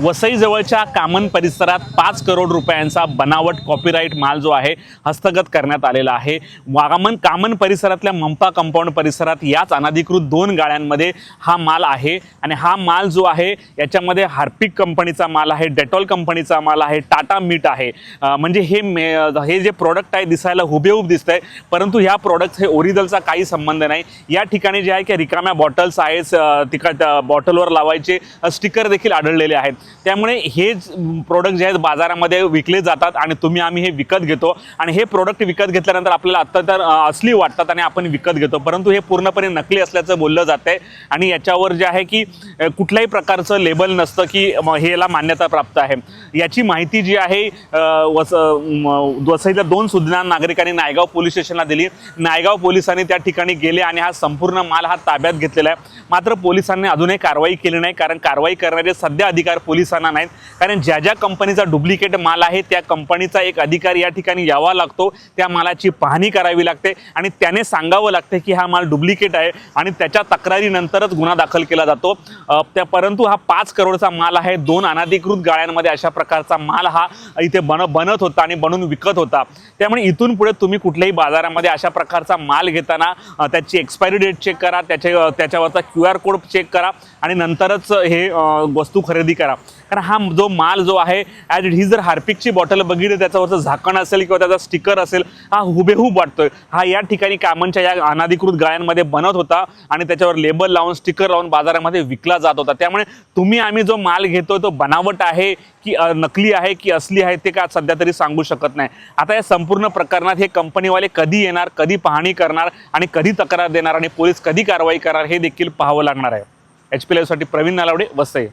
वसईजवळच्या कामन परिसरात पाच करोड रुपयांचा बनावट कॉपीराईट माल जो आहे हस्तगत करण्यात आलेला आहे. वामन कामन परिसरातल्या मंपा कंपाऊंड परिसरात याच अनाधिकृत दोन गाड्यांमध्ये हा माल आहे. आणि हा माल जो आहे याच्यामध्ये हार्पिक कंपनीचा माल आहे डेटॉल कंपनीचा माल आहे टाटा मीट आहे. म्हणजे हे मे हे जे प्रॉडक्ट आहे दिसायला हुबेहूब दिसत आहे परंतु ह्या प्रॉडक्ट हे ओरिजिनलचा काही संबंध नाही. या ठिकाणी जे आहे की रिकाम्या बॉटल्स आहेत अं, बॉटलवर लावायचे स्टिकर देखील आढळलेले आहेत. त्यामुळे हेच प्रोडक्ट जे आहेत बाजारामध्ये विकले जातात आणि तुम्ही आम्ही हे विकत घेतो. आणि हे प्रोडक्ट विकत घेतल्यानंतर आपल्याला आत्ता तर असली वाटतात आणि आपण विकत घेतो. परंतु हे पूर्णपणे नकली असल्याचं बोललं जात आहे आणि याच्यावर जे आहे की कुठल्याही प्रकारचं लेबल नसतं की म, हे याला मान्यता प्राप्त आहे. याची माहिती जी आहे वस वसईतल्या दोन सुज्ञान नागरिकांनी नायगाव पोलीस स्टेशनला दिली. नायगाव पोलिसांनी त्या ठिकाणी गेले आणि हा संपूर्ण माल हा ताब्यात घेतलेला आहे. मात्र पोलिसांनी अजूनही कारवाई केली नाही. कारण कारवाई करणारे सध्या अधिकार पोलिसांना नाहीत. कारण ज्या ज्या कंपनीचा डुप्लिकेट माल आहे त्या कंपनीचा एक अधिकारी या ठिकाणी यावा लागतो. त्या मालाची पाहणी करावी लागते आणि त्याने सांगावं लागते की हा माल डुप्लिकेट आहे आणि त्याच्या तक्रारीनंतरच गुन्हा दाखल केला जातो. त्या परंतु हा पाच करोडचा माल आहे. दोन अनाधिकृत गाळ्यांमध्ये अशा प्रकारचा माल हा इथे बन बनत होता आणि बनवून विकत होता. त्यामुळे इथून पुढे तुम्ही कुठल्याही बाजारामध्ये अशा प्रकारचा माल घेताना त्याची एक्सपायरी डेट चेक करा त्याचे त्याच्यावरचा क्यू आर कोड चेक करा आणि नंतरच हे वस्तू खरेदी करा. कारण हा जो माल जो आहे ॲज इट ही जर हार्पिकची बॉटल बघितली त्याच्यावरचं झाकण असेल किंवा त्याचा स्टिकर असेल हा हुबेहूब वाटतोय. हा या ठिकाणी कामांच्या या अनाधिकृत गाळ्यांमध्ये बनत होता आणि त्याच्यावर लेबल लावून स्टिकर लावून बाजारामध्ये विकला जात होता. त्यामुळे तुम्ही आम्ही जो माल घेतोय तो बनावट आहे की नकली आहे की असली आहे ते का सध्या तरी सांगू शकत नाही. आता या संपूर्ण प्रकरणात हे कंपनीवाले कधी येणार कधी पाहणी करणार आणि कधी तक्रार देणार आणि पोलीस कधी कारवाई करणार हे देखील पाहावं लागणार आहे. एच पी साठी प्रवीण नालावडे वसई.